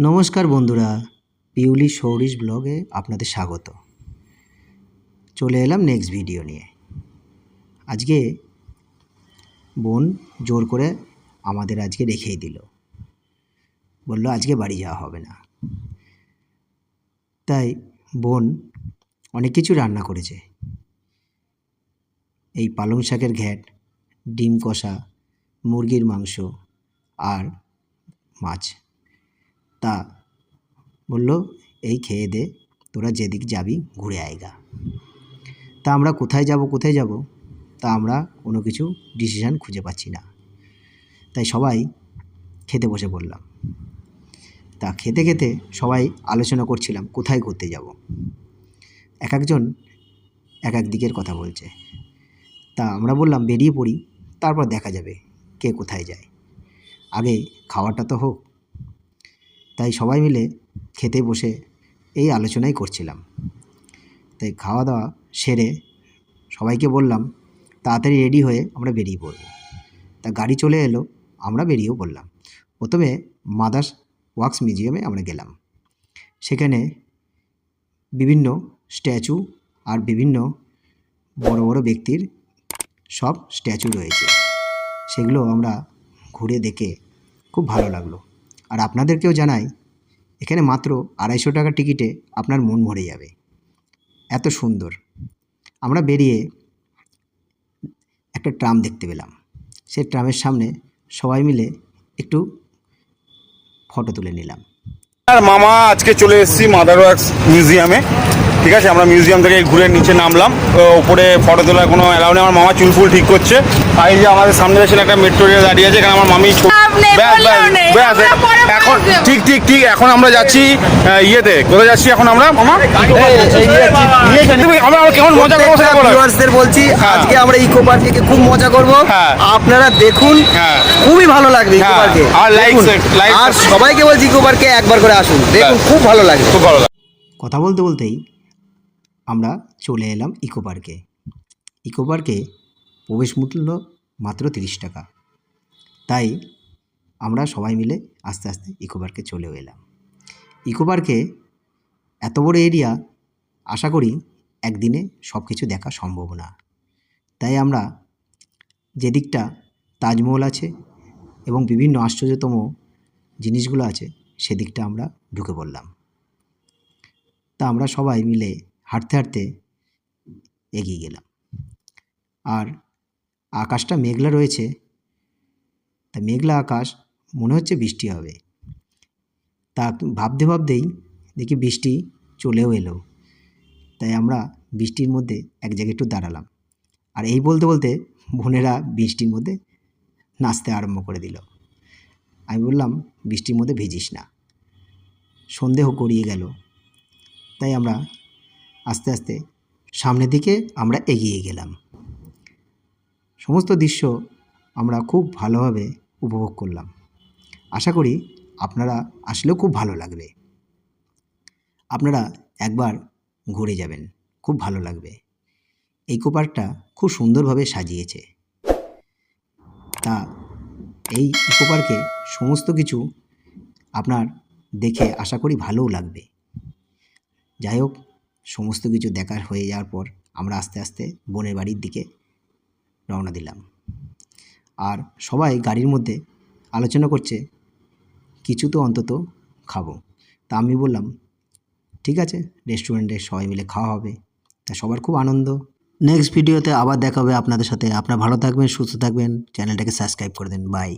নমস্কার বন্ধুরা, পিউলি সৌরিশ ব্লগে আপনাদের স্বাগত। চলে এলাম নেক্সট ভিডিও নিয়ে। আজকে বোন জোর করে আমাদের আজকে রেখেই দিল। বলল, আজকে বাড়ি যাওয়া হবে না। তাই বোন অনেক কিছু রান্না করেছে। এই পালং শাকের ঘ্যাট, ডিম কষা, মুরগির মাংস আর মাছ। তা বলল, এই খেয়ে দে, তোরা যেদিক যাবি ঘুরে আয়গা। তা আমরা কোথায় যাব কোথায় যাব? তা আমরা কোনো কিছু ডিসিশান খুঁজে পাচ্ছি না। তাই সবাই খেতে বসে পড়লাম। তা খেতে খেতে সবাই আলোচনা করছিলাম, কোথায় ঘুরতে যাব? এক একজন এক এক দিকের কথা বলছে। তা আমরা বললাম, বেরিয়ে পড়ি, তারপর দেখা যাবে কে কোথায় যায়। আগে খাওয়াটা তো হোক তাই সবাই মিলে খেতে বসে এই আলোচনাই করছিলাম। তাই খাওয়া দাওয়া সেরে সবাইকে বললাম, তাড়াতাড়ি রেডি হয়ে আমরা বেরিয়ে পড়ব। তা গাড়ি চলে এলো, আমরা বেরিয়েও পড়লাম। প্রথমে মাদার্স ওয়াক্স মিউজিয়ামে আমরা গেলাম। সেখানে বিভিন্ন স্ট্যাচু আর বিভিন্ন বড় বড় ব্যক্তির সব স্ট্যাচু রয়েছে। সেগুলো আমরা ঘুরে দেখে খুব ভালো লাগল। আর আপনাদেরকেও জানাই এখানে মাত্র আড়াইশো টাকার টিকিটে আপনার মন ভরে যাবে। এত সুন্দর। আমরা বেরিয়ে একটা ট্রাম দেখতে পেলাম। সেই ট্রামের সামনে সবাই মিলে একটু ফটো তুলে নিলাম। আর মামা আজকে চলে এসেছি মাদার ওয়ার্কস মিউজিয়ামে। ঠিক আছে আমরা মিউজিয়াম থেকে ঘুরে নিচে নামলাম। তো উপরে ফটো তোলার কোনো অ্যালাউ নেই। আমার মামা চুল ফুল ঠিক করছে। আর এই যে আমাদের সামনে দেখছেন একটা মেট্রো রেল দাঁড়িয়ে আছে। এখানে আমার মামি ব্যাস, ব্যাস, ব্যাস, ঠিক ঠিক ঠিক এখন আমরা যাচ্ছি ইয়েতে। কোথায় যাচ্ছি এখন আমরা মামা? আমরা আমরা কেমন মজা করব সেটা বলো। ভিউয়ার্সদের বলছি হ্যাঁ। আজকে আমরা ইকো পার্কে খুব মজা করব। হ্যাঁ। আপনারা দেখুন হ্যাঁ। খুবই ভালো লাগবে ইকো। পার্কে। আর like, আর সবাইকে বলছি ইকো পার্কে একবার করে আসুন। দেখুন। খুব ভালো লাগবে। খুব ভালো লাগে কথা বলতে বলতেই আমরা চলে এলাম ইকো পার্কে। ইকো পার্কে প্রবেশ মূল্য মাত্র তিরিশ টাকা। তাই আমরা সবাই মিলে আস্তে আস্তে ইকো পার্কে চলেও এলাম। ইকো পার্কে এত বড় এরিয়া আশা করি একদিনে সব কিছু দেখা সম্ভব না। তাই আমরা যেদিকটা তাজমহল আছে এবং বিভিন্ন আশ্চর্যতম জিনিসগুলো আছে সেদিকটা আমরা ঢুকে পড়লাম। তা আমরা সবাই মিলে হাঁটতে হাঁটতে এগিয়ে গেলাম। আর আকাশটা মেঘলা রয়েছে। তা মেঘলা আকাশ মনে হচ্ছে বৃষ্টি হবে। তা ভাবতে ভাবতেই দেখি বৃষ্টি চলেও এলো। তাই আমরা বৃষ্টির মধ্যে এক জায়গায় একটু দাঁড়ালাম। আর এই বলতে বলতে বোনেরা বৃষ্টির মধ্যে নাচতে আরম্ভ করে দিল। আমি বললাম, বৃষ্টির মধ্যে ভিজিস না। সন্দেহ গড়িয়ে গেল। তাই আমরা আস্তে আস্তে সামনের দিকে আমরা এগিয়ে গেলাম। সমস্ত দৃশ্য আমরা খুব ভালোভাবে উপভোগ করলাম। আশা করি আপনারা আসলেও খুব ভালো লাগবে। আপনারা একবার ঘুরে যাবেন, খুব ভালো লাগবে। এই পার্কটা খুব সুন্দরভাবে সাজিয়েছে। তা এই ইকো পার্কে সমস্ত কিছু আপনার দেখে আশা করি ভালোও লাগবে। যাই হোক, সমস্ত কিছু দেখার হয়ে যাওয়ার পর আমরা আস্তে আস্তে বোনের বাড়ির দিকে রওনা দিলাম। আর সবাই গাড়ির মধ্যে আলোচনা করছে কিছু তো অন্তত খাব। তা আমি বললাম, ঠিক আছে রেস্টুরেন্টে সবাই মিলে খাওয়া হবে। তা সবার খুব আনন্দ। নেক্সট ভিডিওতে আবার দেখা হবে আপনাদের সাথে। আপনারা ভালো থাকবেন, সুস্থ থাকবেন। চ্যানেলটাকে সাবস্ক্রাইব করে দেন। বাই